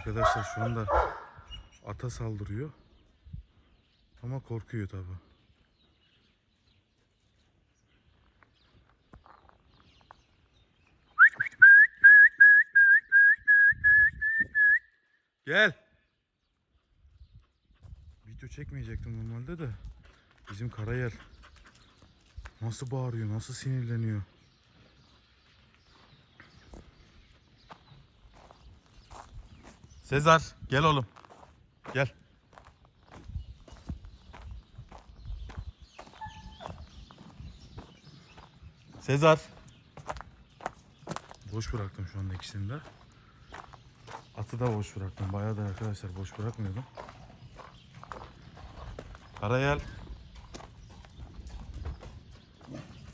Arkadaşlar şu anda ata saldırıyor. Ama korkuyor tabi. Gel. Video çekmeyecektim normalde de. Bizim Karayel nasıl bağırıyor, nasıl sinirleniyor. Sezar gel oğlum. Gel. Sezar. Boş bıraktım şu anda ikisini de. Atı da boş bıraktım. Bayağı da arkadaşlar boş bırakmıyordum. Karayel.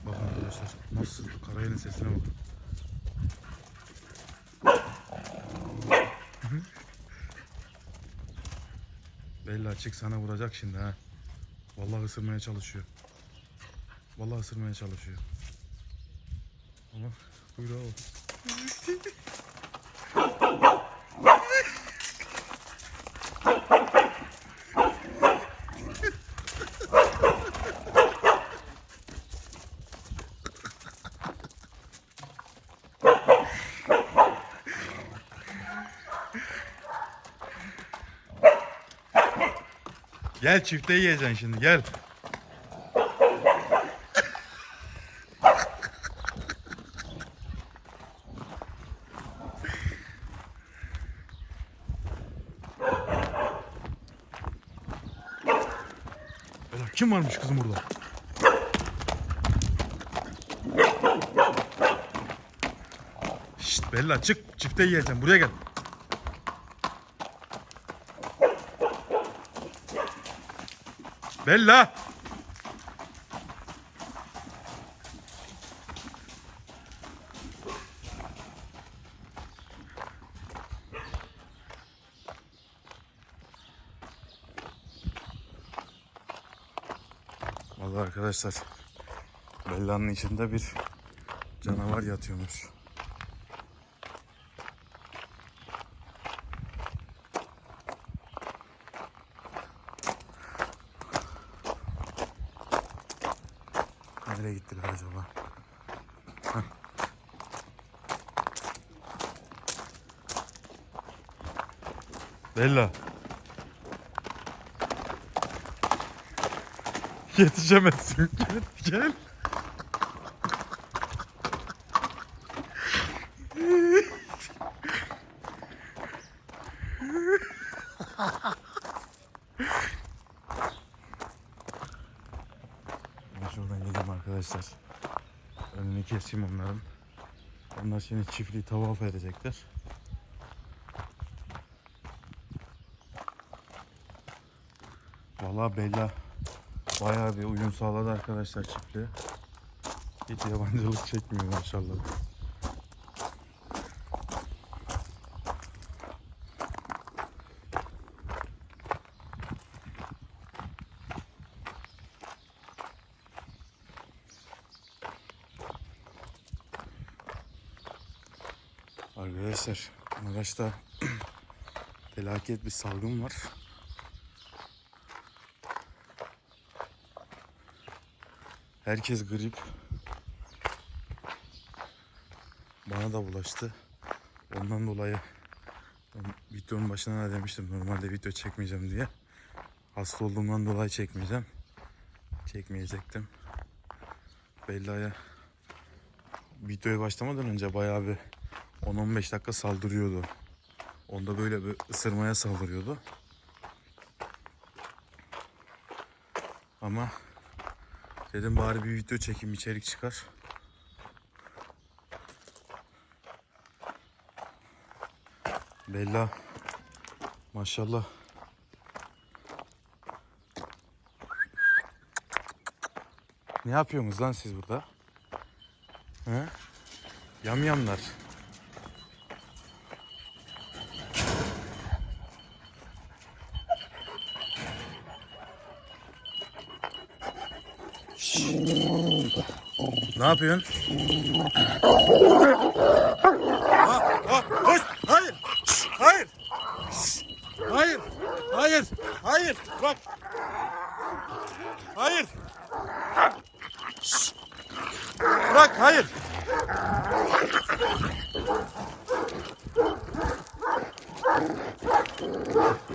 Bakın arkadaşlar nasıl Karayel'in sesine bakın. Belli açık sana vuracak şimdi ha. Vallahi ısırmaya çalışıyor. Vallahi ısırmaya çalışıyor. Ama kuyruğa bak. Gel çifte yiyeceksin şimdi gel. Kim varmış kızım burada? Şşt Bella çık çifte yiyeceksin buraya gel. Bella. Vallahi arkadaşlar Bella'nın içinde bir canavar yatıyormuş. Nereye gittiler acaba? Bella. Yetişemezsin. Gel. Gel. Şuradan gideyim arkadaşlar. Önünü keseyim onların. Onlar şimdi çiftliği tavaf edecekler. Vallahi Bella bayağı bir uyum sağladı arkadaşlar çiftliğe. Hiç yabancılık çekmiyor maşallah. Arkadaşlar Maraş'ta felaket bir salgın var. Herkes grip. Bana da bulaştı. Ondan dolayı ben videonun başına ne demiştim normalde video çekmeyeceğim diye. Hasta olduğumdan dolayı çekmeyeceğim. Çekmeyecektim. Bella'ya videoya başlamadan önce bayağı bir 10-15 dakika saldırıyordu. Onda böyle bir ısırmaya saldırıyordu. Ama dedim bari bir video çekeyim içerik çıkar. Bella maşallah Ne yapıyorsunuz lan siz burada? He? Yamyamlar. Ne yapıyorsun? Ha, ha, koş! Hayır! Hayır! Hayır! Hayır! Hayır! Bak! Hayır! Bırak! Hayır! Hayır!